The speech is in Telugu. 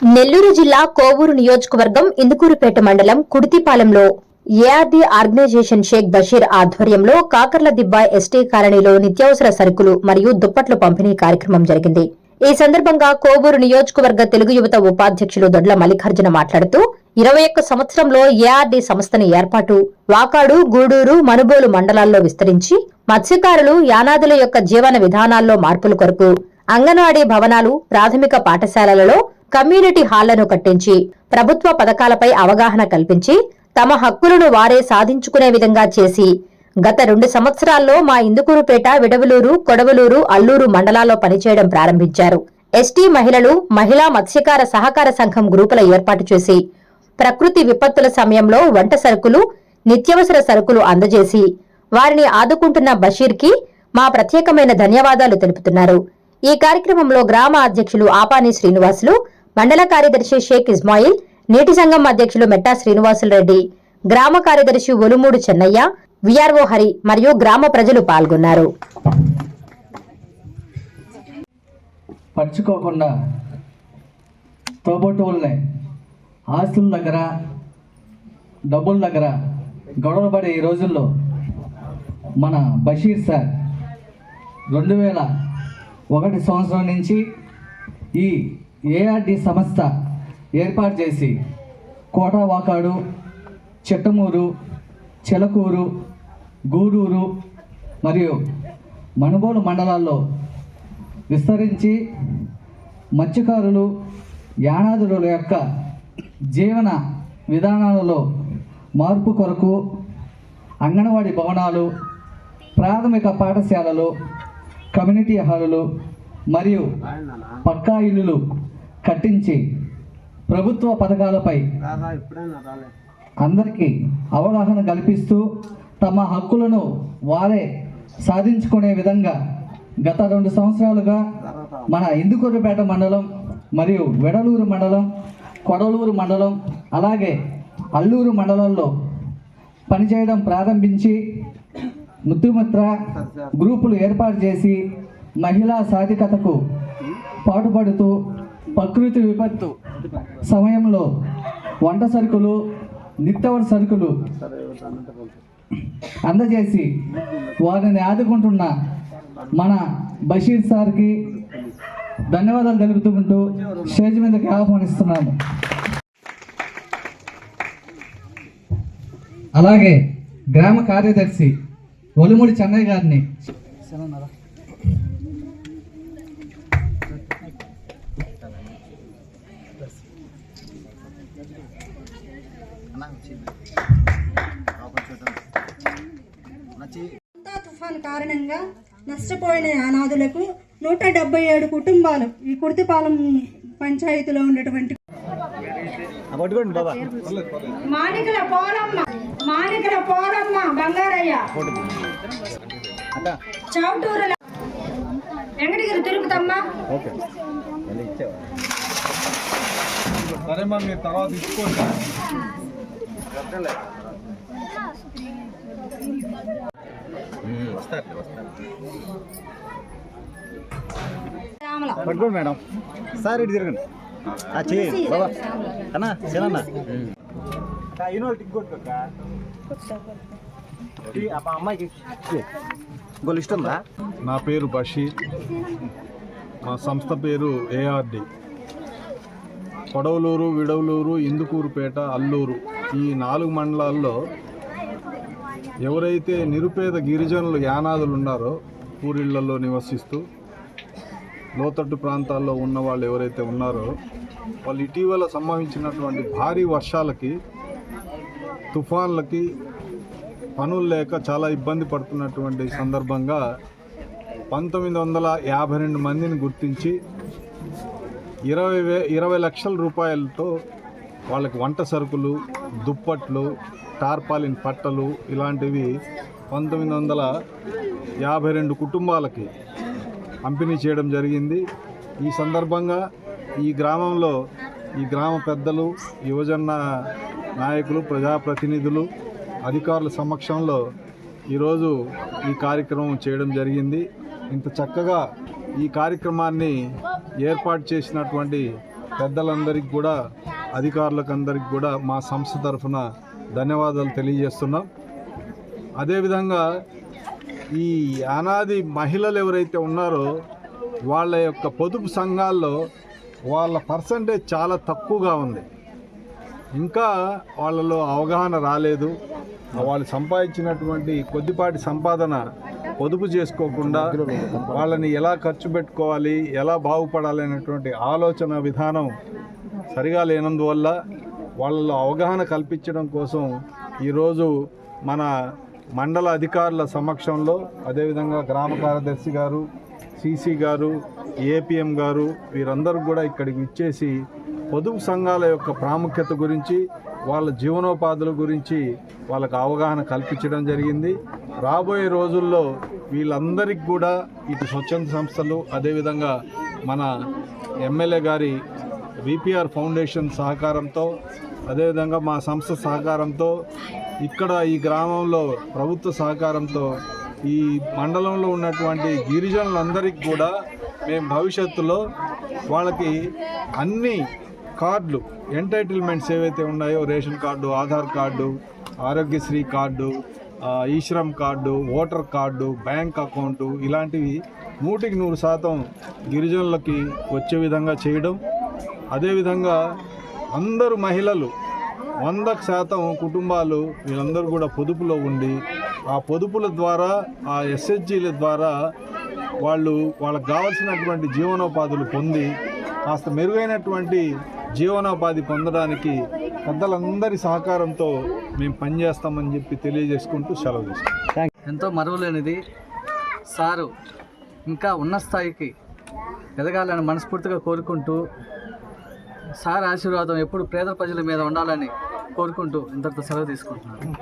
నెల్లూరు జిల్లా కోవూరు నియోజకవర్గం ఇందుకూరుపేట మండలం కుడితిపాలెంలో ఏఆర్డీ ఆర్గనైజేషన్ షేక్ బషీర్ ఆధ్వర్యంలో కాకర్ల దిబ్బ ఎస్టీ కాలనీలో నిత్యావసర సరుకులు మరియు దుప్పట్లు పంపిణీ కార్యక్రమం జరిగింది. ఈ సందర్భంగా కోవూరు నియోజకవర్గ తెలుగు యువత ఉపాధ్యక్షులు దొడ్ల మల్లికార్జున మాట్లాడుతూ ఇరవై ఒక్క సంవత్సరంలో ఏఆర్డీ సంస్థని ఏర్పాటు వాకాడు గూడూరు మనుబోలు మండలాల్లో విస్తరించి మత్స్యకారులు యానాదుల యొక్క జీవన విధానాల్లో మార్పుల కొరకు అంగన్వాడీ భవనాలు ప్రాథమిక పాఠశాలలలో కమ్యూనిటీ హాళ్ళను కట్టించి ప్రభుత్వ పథకాలపై అవగాహన కల్పించి తమ హక్కులను వారే సాధించుకునే విధంగా చేసి గత రెండు సంవత్సరాల్లో మా ఇందుకూరుపేట విడవలూరు కొడవలూరు అల్లూరు మండలాల్లో పనిచేయడం ప్రారంభించారు. ఎస్టీ మహిళలు మహిళా మత్స్యకార సహకార సంఘం గ్రూపుల ఏర్పాటు చేసి ప్రకృతి విపత్తుల సమయంలో వంట సరుకులు నిత్యవసర సరుకులు అందజేసి వారిని ఆదుకుంటున్న బషీర్కి మా ప్రత్యేకమైన ధన్యవాదాలు తెలుపుతున్నారు. ఈ కార్యక్రమంలో గ్రామ అధ్యక్షులు ఆపాని శ్రీనివాసులు మండల కార్యదర్శి షేక్ ఇస్మాయిల్ నీటి సంఘం అధ్యక్షులు మెట్టా శ్రీనివాసులరెడ్డి గ్రామ కార్యదర్శి ఒలుమూడు చెన్నయ్య విఆర్ఓ హరి మరియు గ్రామ ప్రజలు పాల్గొన్నారు. పంచుకోకుండా తోబట్టువులనే ఆస్తుల దగ్గర డబ్బుల దగ్గర గొడవలు పడే ఈ రోజుల్లో మన బషీర్ సార్ రెండు వేల ఒకటి సంవత్సరం నుంచి ఈ ఏఆర్డి సంస్థ ఏర్పాటు చేసి కోటావాకాడు చెట్టమూరు చెలకూరు గూడూరు మరియు మనుబోలు మండలాల్లో విస్తరించి మత్స్యకారులు యానాదుల యొక్క జీవన విధానాలలో మార్పు కొరకు అంగన్వాడీ భవనాలు ప్రాథమిక పాఠశాలలు కమ్యూనిటీ హాలులు మరియు పక్కా ఇల్లులు కట్టించి ప్రభుత్వ పథకాలపై అందరికీ అవగాహన కల్పిస్తూ తమ హక్కులను వారే సాధించుకునే విధంగా గత రెండు సంవత్సరాలుగా మన ఇందుకూరుపేట మండలం మరియు వెడలూరు మండలం కొడలూరు మండలం అలాగే అల్లూరు మండలంలో పనిచేయడం ప్రారంభించి ముద్దుమిత్ర గ్రూపులు ఏర్పాటు చేసి మహిళా సాధికతకు పాటుపడుతూ ప్రకృతి విపత్తు సమయంలో వంట సరుకులు నిత్యవర సరుకులు అందజేసి వారిని ఆదుకుంటున్న మన బషీర్ సార్కి ధన్యవాదాలు తెలుపుతుంటూ స్టేజ్ మీదకి ఆహ్వానిస్తున్నాము. అలాగే గ్రామ కార్యదర్శి ఒలుముడి చెన్నయ్య గారిని అంతా తుఫాన్ కారణంగా నష్టపోయిన అనాథులకు నూట డెబ్బై ఏడు కుటుంబాలు ఈ కుర్తిపాలెం పంచాయతీలో ఉన్నటువంటి మాణికల పోలమ్మ మాణికల పోలమ్మ బంగారయ్య. చౌటూరుల వెంకటగిరి తిరుపతమ్మ. సరే మా మీరు తర్వాత ఇచ్చుకోండి పట్టుకోండి మేడం. సార్ ఇటు తిరగండి. ఆ చేయండి బాబా. అన్నా చిన్న గోలు ఇష్టందా నా పేరు బషీర్. మా సంస్థ పేరు ఏఆర్డి కొడవలూరు విడవలూరు ఇందుకూరుపేట అల్లూరు ఈ నాలుగు మండలాల్లో ఎవరైతే నిరుపేద గిరిజనులు యానాదులు ఉన్నారో ఊరిళ్ళలో నివసిస్తూ లోతట్టు ప్రాంతాల్లో ఉన్న వాళ్ళు ఎవరైతే ఉన్నారో వాళ్ళు ఇటీవల సంభవించినటువంటి భారీ వర్షాలకి తుఫాన్లకి పనులు లేక చాలా ఇబ్బంది పడుతున్నటువంటి సందర్భంగా పంతొమ్మిది వందల యాభై రెండు మందిని గుర్తించి ఇరవై వే ఇరవై లక్షల రూపాయలతో వాళ్ళకి వంట సరుకులు దుప్పట్లు టార్పాలిన్ పట్టలు ఇలాంటివి పంతొమ్మిది వందల యాభై రెండు కుటుంబాలకి పంపిణీ చేయడం జరిగింది. ఈ సందర్భంగా ఈ గ్రామంలో ఈ గ్రామ పెద్దలు యువజన నాయకులు ప్రజాప్రతినిధులు అధికారుల సమక్షంలో ఈరోజు ఈ కార్యక్రమం చేయడం జరిగింది. ఇంత చక్కగా ఈ కార్యక్రమాన్ని ఏర్పాటు చేసినటువంటి పెద్దలందరికీ కూడా అధికారులకు అందరికి కూడా మా సంస్థ తరఫున ధన్యవాదాలు తెలియజేస్తున్నాం. అదేవిధంగా ఈ అనాది మహిళలు ఎవరైతే ఉన్నారో వాళ్ళ యొక్క పొదుపు సంఘాల్లో వాళ్ళ పర్సంటేజ్ చాలా తక్కువగా ఉంది. ఇంకా వాళ్ళలో అవగాహన రాలేదు. వాళ్ళు సంపాదించినటువంటి కొద్దిపాటి సంపాదన పొదుపు చేసుకోకుండా వాళ్ళని ఎలా ఖర్చు పెట్టుకోవాలి ఎలా బాగుపడాలి అనేటువంటి ఆలోచన విధానం సరిగా లేనందువల్ల వాళ్ళలో అవగాహన కల్పించడం కోసం ఈరోజు మన మండల అధికారుల సమక్షంలో అదేవిధంగా గ్రామ కార్యదర్శి గారు సీసీ గారు ఏపీఎం గారు వీరందరూ కూడా ఇక్కడికి ఇచ్చేసి పొదుపు సంఘాల యొక్క ప్రాముఖ్యత గురించి వాళ్ళ జీవనోపాధుల గురించి వాళ్ళకు అవగాహన కల్పించడం జరిగింది. రాబోయే రోజుల్లో వీళ్ళందరికీ కూడా ఇటు స్వచ్ఛంద సంస్థలు అదేవిధంగా మన ఎమ్మెల్యే గారి విపిఆర్ ఫౌండేషన్ సహకారంతో అదేవిధంగా మా సంస్థ సహకారంతో ఇక్కడ ఈ గ్రామంలో ప్రభుత్వ సహకారంతో ఈ మండలంలో ఉన్నటువంటి గిరిజనులందరికీ కూడా మేము భవిష్యత్తులో వాళ్ళకి అన్ని కార్డులు ఎంటైటిల్మెంట్స్ ఏవైతే ఉన్నాయో ration card Aadhaar card Aarogyasri card eShram card voter card bank account ఇలాంటివి నూటికి నూరు శాతం గిరిజనులకి వచ్చే విధంగా చేయడం. అదేవిధంగా అందరు మహిళలు వందకు శాతం కుటుంబాలు వీళ్ళందరూ కూడా పొదుపులో ఉండి ఆ పొదుపుల ద్వారా ఆ ఎస్హెచ్జీల ద్వారా వాళ్ళు వాళ్ళకు కావాల్సినటువంటి జీవనోపాధులు పొంది కాస్త మెరుగైనటువంటి జీవనోపాధి పొందడానికి పెద్దలందరి సహకారంతో మేము పనిచేస్తామని చెప్పి తెలియజేసుకుంటూ సెలవు తీసుకుంటాం ఎంతో మరువలేనిది సారు ఇంకా ఉన్న స్థాయికి ఎదగాలని మనస్ఫూర్తిగా కోరుకుంటూ సార్ ఆశీర్వాదం ఎప్పుడు పేద ప్రజల మీద ఉండాలని కోరుకుంటూ ఇంతటితో సెలవు తీసుకుంటున్నాను.